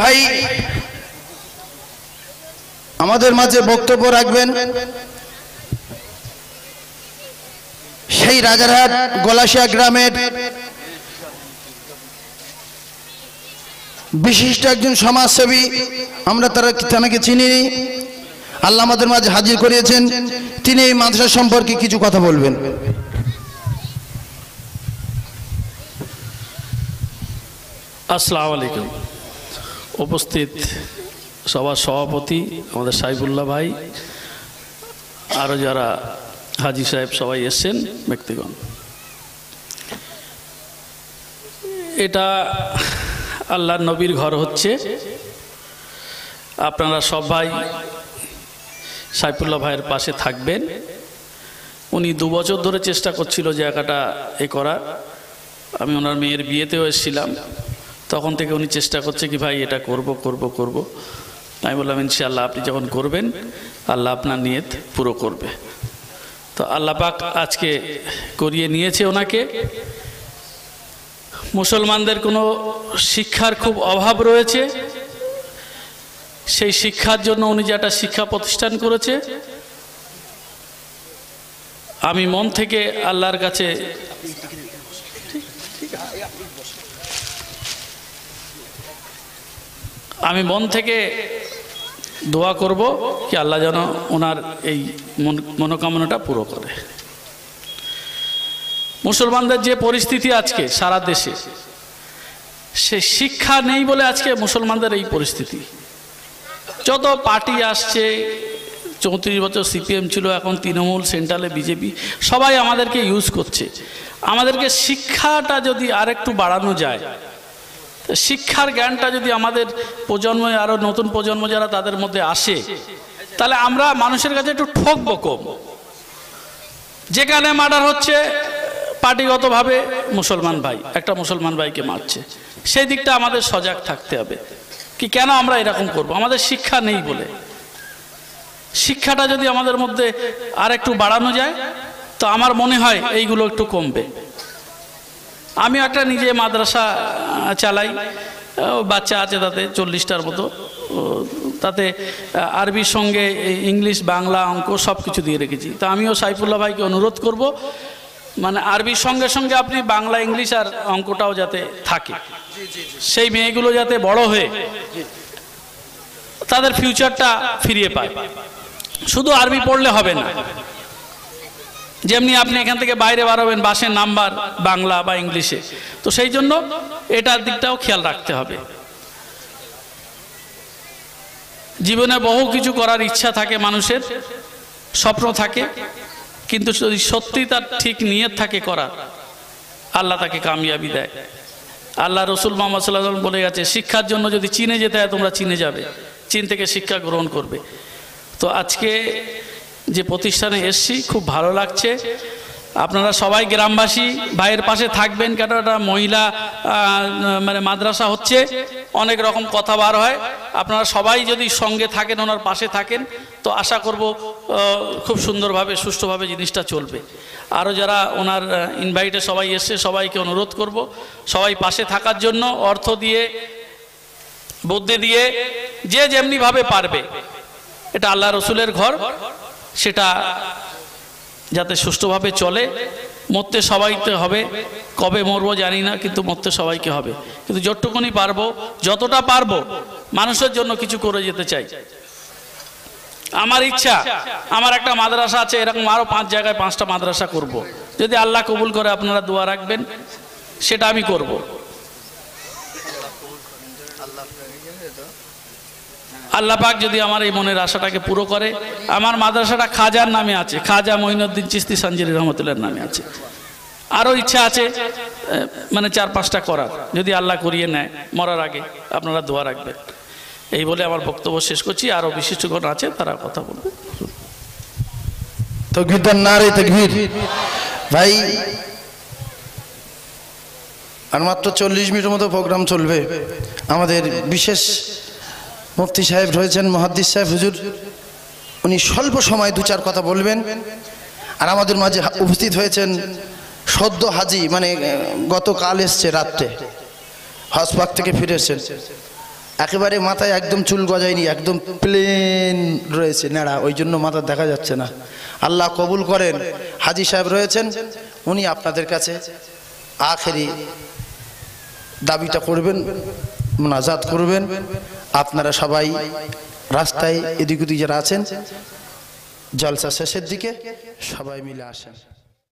ভাই, আমাদের মাঝে বক্তব্য রাখবেন। সেই রাজারহাট, গলাশিয়া গ্রামের বিশিষ্ট একজন সমাজসেবী, আমরা তারা তাকে চিনি আল্লাহ আমাদের মাঝে হাজির করিয়েছেন। তিনি এই মাদ্রাসা সম্পর্কে কিছু কথা বলবেন। আসসালামু আলাইকুম। উপস্থিত সবার সভাপতি আমাদের সাইফুল্লাহ ভাই আরও যারা হাজি সাহেব সবাই এসছেন, ব্যক্তিগণ। এটা আল্লাহর নবীর ঘর হচ্ছে। আপনারা সবাই সাইফুল্লাহ ভাইয়ের পাশে থাকবেন। উনি দু বছর ধরে চেষ্টা করছিল জায়গাটা এ করার আমি ওনার মেয়ের বিয়েতেও এসেছিলাম। তখন থেকে উনি চেষ্টা করছে কি, ভাই, এটা করব করব করব। আমি বললাম, ইনশাআল্লাহ, আপনি যখন করবেন, আল্লাহ আপনার নিয়ত পুরো করবে। তো আল্লাহ পাক আজকে করিয়ে নিয়েছে ওনাকে। মুসলমানদের কোনো শিক্ষার খুব অভাব রয়েছে। সেই শিক্ষার জন্য উনি যে একটা শিক্ষা প্রতিষ্ঠান করেছে, আমি মন থেকে আল্লাহর কাছে আমি মন থেকে দোয়া করব কি আল্লাহ যেন ওনার এই মন- মনোকামনাটা পুরো করে। মুসলমানদের যে পরিস্থিতি আজকে সারা দেশে, সে শিক্ষা নেই বলে আজকে মুসলমানদের এই পরিস্থিতি। যত পার্টি আসছে, চৌত্রিশ বছর সিপিএম ছিল, এখন তৃণমূল, সেন্ট্রালে বিজেপি, সবাই আমাদেরকে ইউজ করছে। আমাদেরকে শিক্ষাটা যদি আরেকটু বাড়ানো যায় শিক্ষার জ্ঞানটা যদি আমাদের প্রজন্মে আরও নতুন প্রজন্ম যারা তাদের মধ্যে আসে, তাহলে আমরা মানুষের কাছে একটু ঠকবো কম যেখানে মার্ডার হচ্ছে, পার্টিগতভাবে মুসলমান ভাই, একটা মুসলমান ভাইকে মারছে। সেই দিকটা আমাদের সজাগ থাকতে হবে। কি কেন আমরা এরকম করব? আমাদের শিক্ষা নেই বলে। শিক্ষাটা যদি আমাদের মধ্যে আর একটু বাড়ানো যায়, তো আমার মনে হয় এইগুলো একটু কমবে। আমি একটা নিজে মাদ্রাসা চালাই। বাচ্চা আছে তাতে, চল্লিশটার মতো। তাতে আরবির সঙ্গে ইংলিশ, বাংলা, অঙ্ক সব কিছু দিয়ে রেখেছি। তা আমিও সাইফুল্লাহ ভাইকে অনুরোধ করব মানে আরবির সঙ্গে সঙ্গে আপনি বাংলা, ইংলিশ আর অঙ্কটাও যাতে থাকে। সেই মেয়েগুলো যাতে বড় হয়ে তাদের ফিউচারটা ফিরিয়ে পায়। শুধু আরবি পড়লে হবে না। যেমনি আপনি এখান থেকে বাইরে বাড়াবেন বাসের নাম্বার বাংলা বা ইংলিশে। তো সেই জন্য এটার দিকটাও খেয়াল রাখতে হবে। জীবনে বহু কিছু করার ইচ্ছা থাকে, মানুষের স্বপ্ন থাকে, কিন্তু যদি সত্যি তার ঠিক নিয়ত থাকে করার, আল্লাহ তাকে কামিয়াবি দেয়। আল্লাহ রসুল মোহাম্মদ সাল্লাহ বলে গেছে, শিক্ষার জন্য যদি চীনে যেতে হয় তোমরা চীনে যাবে, চীন থেকে শিক্ষা গ্রহণ করবে। তো আজকে যে প্রতিষ্ঠানে এসছি, খুব ভালো লাগছে। আপনারা সবাই গ্রামবাসী, ভাইয়ের পাশে থাকবেন কেন? একটা মহিলা মানে মাদ্রাসা হচ্ছে, অনেক রকম কথা বার হয়। আপনারা সবাই যদি সঙ্গে থাকেন, ওনার পাশে থাকেন, তো আশা করব খুব সুন্দরভাবে, সুষ্ঠুভাবে জিনিসটা চলবে। আরও যারা ওনার ইনভাইটে সবাই এসছে সবাইকে অনুরোধ করব, সবাই পাশে থাকার জন্য অর্থ দিয়ে, বুদ্ধি দিয়ে, যে যেমনিভাবে পারবে। এটা আল্লাহ রসুলের ঘর। সেটা যাতে সুষ্ঠুভাবে চলে মরতে সবাইতে হবে কবে মরবো জানি না, কিন্তু মরতে সবাইকে হবে কিন্তু যতটুকুনি পারব, যতটা পারব, মানুষের জন্য কিছু করে যেতে চাই আমার ইচ্ছা, আমার একটা মাদ্রাসা আছে, এরকম আরও পাঁচ জায়গায় পাঁচটা মাদ্রাসা করব। যদি আল্লাহ কবুল করে আপনারা দোয়া রাখবেন, সেটা আমি করব। আল্লাহ পাক যদি আমার এই মনের আশাটাকে পুরো করে, আমার মাদ্রাসাটা খাজার নামে আছে, খাজা মহিনুদ্দিন চিস্তি সঞ্জির রহমতুল্লার নামে আছে। আরও ইচ্ছা আছে মানে চার পাঁচটা করার, যদি আল্লাহ করিয়ে নেয়, মরার আগে আপনারা দোয়া রাখবেন। এই বলে আমার বক্তব্য শেষ করছি, আরও বিশিষ্টগণ আছে, তারা কথা বলবে। ভাই, আর মাত্র চল্লিশ মিনিটের মতো প্রোগ্রাম চলবে। আমাদের বিশেষ মুফতি সাহেব রয়েছেন, মহাদ্দিস সাহেব, হুজুর। উনি স্বল্প সময় দু চার কথা বলবেন। আর আমাদের মাঝে উপস্থিত হয়েছেন সদ্য হাজি মানে গতকাল এসছে রাত্রে। হজপাক থেকে ফিরে এসছেন। একেবারে মাথায় একদম চুল গজায়নি, একদম প্লেন রয়েছে নেড়া, ওই জন্য মাথা দেখা যাচ্ছে না। আল্লাহ কবুল করেন। হাজি সাহেব রয়েছেন, উনি আপনাদের কাছে আখেরি দাবিটা করবেন। মোনাজাত করবেন। আপনারা সবাই রাস্তায় এদিক ওদিক যারা আছেন, জলসা শেষের দিকে সবাই মিলে আসেন।